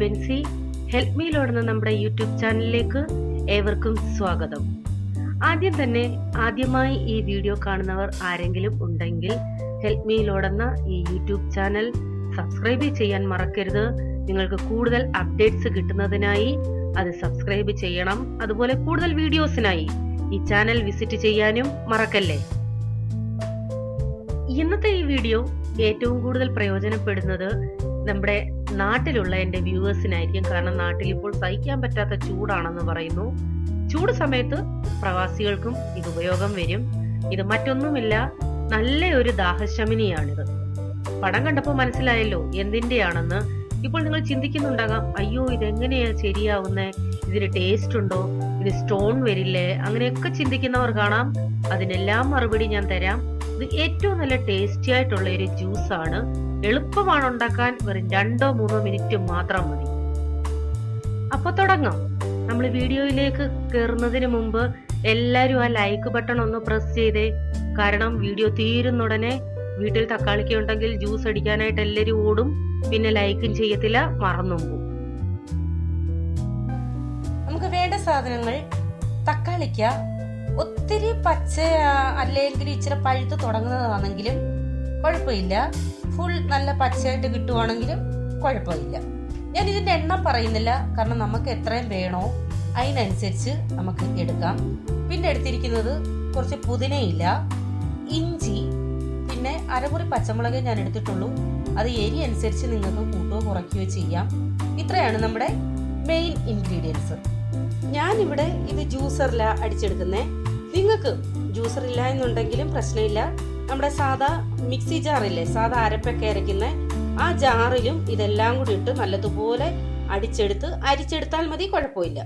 Benzy. Help മീലോടുന്ന നമ്മുടെ YouTube ചാനലിലേക്ക് ഏവർക്കും സ്വാഗതം. ആദ്യം തന്നെ ആദ്യമായി ഈ വീഡിയോ കാണുന്നവർ ആരെങ്കിലും ഉണ്ടെങ്കിൽ ഹെൽപ്പ് മീലോടുന്ന ഈ യൂട്യൂബ് ചാനൽ സബ്സ്ക്രൈബ് ചെയ്യാൻ മറക്കരുത്. നിങ്ങൾക്ക് കൂടുതൽ അപ്ഡേറ്റ്സ് കിട്ടുന്നതിനായി അത് സബ്സ്ക്രൈബ് ചെയ്യണം. അതുപോലെ കൂടുതൽ വീഡിയോസിനായി ഈ ചാനൽ വിസിറ്റ് ചെയ്യാനും മറക്കല്ലേ? ഇന്നത്തെ ഈ വീഡിയോ ഏറ്റവും കൂടുതൽ പ്രയോജനപ്പെടുന്നത് നമ്മുടെ നാട്ടിലുള്ള എന്റെ വ്യൂവേഴ്സിനായിരിക്കും. കാരണം നാട്ടിൽ ഇപ്പോൾ സഹിക്കാൻ പറ്റാത്ത ചൂടാണെന്ന് പറയുന്നു. ചൂട് സമയത്ത് പ്രവാസികൾക്കും ഇത് ഉപയോഗം വരും. ഇത് മറ്റൊന്നുമില്ല നല്ല ഒരു ദാഹശമിനിയാണിത്. പടം കണ്ടപ്പോൾ മനസ്സിലായല്ലോ എന്തിന്റെയാണെന്ന്. ഇപ്പോൾ നിങ്ങൾ ചിന്തിക്കുന്നുണ്ടാകാം അയ്യോ ഇതെങ്ങനെയാ ശരിയാവുന്നേ? ഇതിന് ടേസ്റ്റ് ഉണ്ടോ? ഇത് സ്റ്റോൺ വരില്ലേ? അങ്ങനെയൊക്കെ ചിന്തിക്കുന്നവർ കാണാം. അതിനെല്ലാം മറുപടി ഞാൻ തരാം. ഇത് ഏറ്റവും നല്ല ടേസ്റ്റി ആയിട്ടുള്ള ഒരു ജ്യൂസാണ് എളുപ്പമാണ് ഉണ്ടാക്കാൻ വെറും രണ്ടോ മൂന്നോ മിനിറ്റ് മാത്രം മതി. അപ്പൊ തുടങ്ങാം. നമ്മൾ വീഡിയോയിലേക്ക് കയറുന്നതിന് മുമ്പ് എല്ലാരും ആ ലൈക്ക് ബട്ടൺ ഒന്ന് പ്രസ് ചെയ്തേ. കാരണം വീഡിയോ തീരുന്നുടനെ വീട്ടിൽ തക്കാളിക്ക ഉണ്ടെങ്കിൽ ജ്യൂസ് അടിക്കാനായിട്ട് എല്ലാരും ഓടും. പിന്നെ ലൈക്കും ചെയ്യത്തില്ല മറന്നു പോകും നമുക്ക് വേണ്ട സാധനങ്ങൾ തക്കാളിക്ക ഒത്തിരി പച്ച അല്ലെങ്കിൽ ഇച്ചിരി പഴുത്ത് തുടങ്ങുന്നതാണെങ്കിലും കുഴപ്പമില്ല. ഫുൾ നല്ല പച്ചയായിട്ട് കിട്ടുവാണെങ്കിലും കുഴപ്പമില്ല. ഞാൻ ഇതിന്റെ എണ്ണം പറയുന്നില്ല. കാരണം നമുക്ക് എത്രയും വേണോ അതിനനുസരിച്ച് നമുക്ക് എടുക്കാം. പിന്നെ എടുത്തിരിക്കുന്നത് കുറച്ച് പുതിനയില്ല ഇഞ്ചി പിന്നെ അരമുറി പച്ചമുളക് ഞാൻ എടുത്തിട്ടുള്ളൂ. അത് എരി അനുസരിച്ച് നിങ്ങൾക്ക് കൂട്ടുകയോ കുറയ്ക്കുകയോ ചെയ്യാം. ഇത്രയാണ് നമ്മുടെ മെയിൻ ഇൻഗ്രീഡിയൻസ് ഞാനിവിടെ ഇത് ജ്യൂസറില അടിച്ചെടുക്കുന്നത് നിങ്ങൾക്ക് ജ്യൂസർ ഇല്ല എന്നുണ്ടെങ്കിലും പ്രശ്നമില്ല. നമ്മുടെ സാധാ മിക്സി ജാറില്ലേ സാധാ അരപ്പൊക്കെ അരയ്ക്കുന്ന ആ ജാറിലും ഇതെല്ലാം കൂടി ഇട്ട് നല്ലതുപോലെ അടിച്ചെടുത്ത് അരിച്ചെടുത്താൽ മതി കുഴപ്പമില്ല.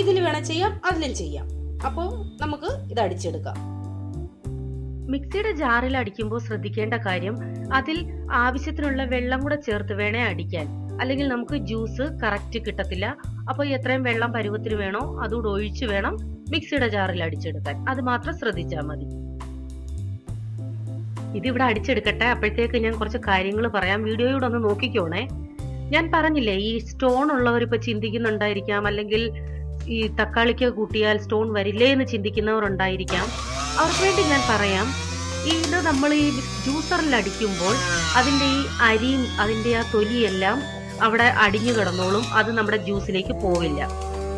ഇതിൽ വേണം ചെയ്യാം അതിലും ചെയ്യാം. അപ്പോൾ നമുക്ക് ഇത് അടിച്ചെടുക്കാം. മിക്സിയുടെ ജാറിൽ അടിക്കുമ്പോൾ ശ്രദ്ധിക്കേണ്ട കാര്യം അതിൽ ആവശ്യത്തിനുള്ള വെള്ളം കൂടെ ചേർത്ത് വേണേ അടിക്കാൻ. അല്ലെങ്കിൽ നമുക്ക് ജ്യൂസ് കറക്റ്റ് കിട്ടത്തില്ല. അപ്പോൾ എത്രയും വെള്ളം പരുവത്തിന് വേണോ അതുകൂടെ ഒഴിച്ചു വേണം മിക്സിയുടെ ജാറിൽ അടിച്ചെടുക്കാൻ. അത് മാത്രം ശ്രദ്ധിച്ചാൽ മതി. ഇതിവിടെ അടിച്ചെടുക്കട്ടെ. അപ്പോഴത്തേക്ക് ഞാൻ കുറച്ച് കാര്യങ്ങൾ പറയാം. വീഡിയോയോടെ ഒന്ന് നോക്കിക്കോണേ. ഞാൻ പറഞ്ഞില്ലേ ഈ സ്റ്റോൺ ഉള്ളവർ ഇപ്പൊ ചിന്തിക്കുന്നുണ്ടായിരിക്കാം. അല്ലെങ്കിൽ ഈ തക്കാളിക്ക് കൂട്ടിയാൽ സ്റ്റോൺ വരില്ലേ എന്ന് ചിന്തിക്കുന്നവർ ഉണ്ടായിരിക്കാം അവർക്ക് വേണ്ടി ഞാൻ പറയാം. ഇത് നമ്മൾ ഈ ജ്യൂസറിൽ അടിക്കുമ്പോൾ അതിന്റെ ഈ അരിയും അതിന്റെ ആ തൊലിയെല്ലാം അവിടെ അടിഞ്ഞു കിടന്നോളും. അത് നമ്മുടെ ജ്യൂസിലേക്ക് പോവില്ല.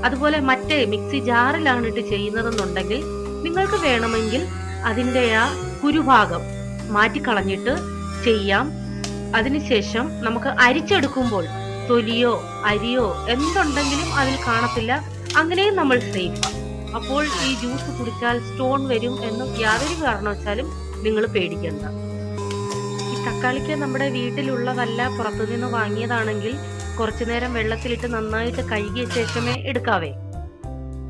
അതുപോലെ മറ്റേ മിക്സി ജാറിലാണ് ഇട്ട് ചെയ്യുന്നതെന്നുണ്ടെങ്കിൽ നിങ്ങൾക്ക് വേണമെങ്കിൽ അതിന്റെ ആ കുരുഭാഗം മാറ്റിക്കളഞ്ഞിട്ട് ചെയ്യാം. അതിനുശേഷം നമുക്ക് അരിച്ചെടുക്കുമ്പോൾ തൊലിയോ അരിയോ എന്തുണ്ടെങ്കിലും അതിൽ കാണത്തില്ല. അങ്ങനെയും നമ്മൾ സേഫ് അപ്പോൾ ഈ ജ്യൂസ് കുടിച്ചാൽ സ്റ്റോൺ വരും എന്ന് യാതൊരു കാരണവശാലും നിങ്ങൾ പേടിക്കണ്ട. ഈ തക്കാളിക്ക് നമ്മുടെ വീട്ടിലുള്ളതല്ല പുറത്തുനിന്ന് വാങ്ങിയതാണെങ്കിൽ കുറച്ചു നേരം വെള്ളത്തിലിട്ട് നന്നായിട്ട് കഴുകിയ ശേഷമേ എടുക്കാവേ.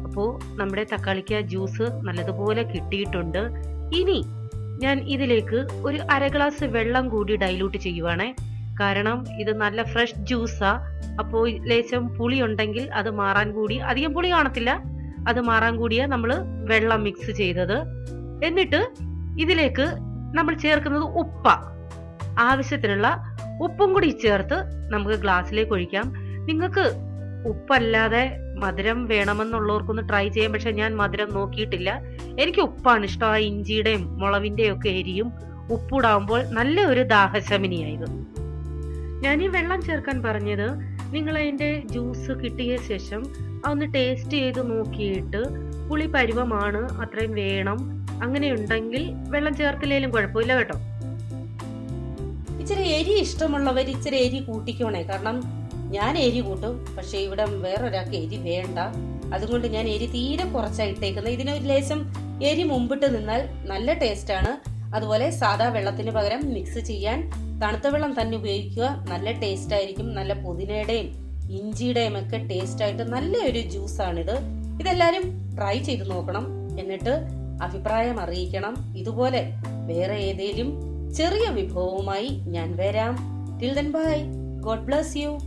അപ്പോൾ നമ്മുടെ തക്കാളിക്ക ജ്യൂസ് നല്ലതുപോലെ കിട്ടിയിട്ടുണ്ട്. ഇനി ഞാൻ ഇതിലേക്ക് ഒരു അര ഗ്ലാസ് വെള്ളം കൂടി ഡൈലൂട്ട് ചെയ്യുവാണേ. കാരണം ഇത് നല്ല ഫ്രഷ് ജ്യൂസാ അപ്പോൾ ലേശം പുളി ഉണ്ടെങ്കിൽ അത് മാറാൻ കൂടി അധികം പുളി കാണത്തില്ല. അത് മാറാൻ കൂടിയ നമ്മൾ വെള്ളം മിക്സ് ചെയ്തത്. എന്നിട്ട് ഇതിലേക്ക് നമ്മൾ ചേർക്കുന്നത് ഉപ്പ. ആവശ്യത്തിനുള്ള ഉപ്പും കൂടി ചേർത്ത് നമുക്ക് ഗ്ലാസ്സിലേക്ക് ഒഴിക്കാം. നിങ്ങൾക്ക് ഉപ്പല്ലാതെ മധുരം വേണമെന്നുള്ളവർക്കൊന്ന് ട്രൈ ചെയ്യാം. പക്ഷെ ഞാൻ മധുരം നോക്കിയിട്ടില്ല. എനിക്ക് ഉപ്പാണ് ഇഷ്ടം. ആ ഇഞ്ചിയുടെയും മുളവിന്റെയും ഒക്കെ എരിയും ഉപ്പിടാവുമ്പോൾ നല്ല ഒരു ദാഹശമിനിയായത്. ഞാൻ ഈ വെള്ളം ചേർക്കാൻ പറഞ്ഞത് നിങ്ങൾ അതിന്റെ ജ്യൂസ് കിട്ടിയ ശേഷം അതൊന്ന് ടേസ്റ്റ് ചെയ്ത് നോക്കിയിട്ട് പുളി പരുവമാണ് അത്രയും വേണം. അങ്ങനെ ഉണ്ടെങ്കിൽ വെള്ളം ചേർത്തില്ലേലും കുഴപ്പമില്ല കേട്ടോ. ഇച്ചിരി എരി ഇഷ്ടമുള്ളവർ ഇച്ചിരി എരി കൂട്ടിക്കോണേ. കാരണം ഞാൻ എരി കൂട്ടും പക്ഷെ ഇവിടെ വേറൊരാൾക്ക് എരി വേണ്ട. അതുകൊണ്ട് ഞാൻ എരി തീരെ കുറച്ചാണ് ഇട്ടേക്കുന്നത്. ഇതിനൊരു ലേശം എരി മുമ്പിട്ട് നിന്നാൽ നല്ല ടേസ്റ്റ് ആണ്. അതുപോലെ സാധാ വെള്ളത്തിന് പകരം മിക്സ് ചെയ്യാൻ തണുത്ത വെള്ളം തന്നെ ഉപയോഗിക്കുക. നല്ല ടേസ്റ്റ് ആയിരിക്കും. നല്ല പുതിനയുടെയും ഇഞ്ചിയുടെയും ഒക്കെ ടേസ്റ്റ് ആയിട്ട് നല്ലൊരു ജ്യൂസാണിത് ഇതെല്ലാരും ട്രൈ ചെയ്ത് നോക്കണം. എന്നിട്ട് അഭിപ്രായം അറിയിക്കണം. ഇതുപോലെ വേറെ ഏതെങ്കിലും ചെറിയ വിഭവവുമായി ഞാൻ വരാം. Till then bye God bless you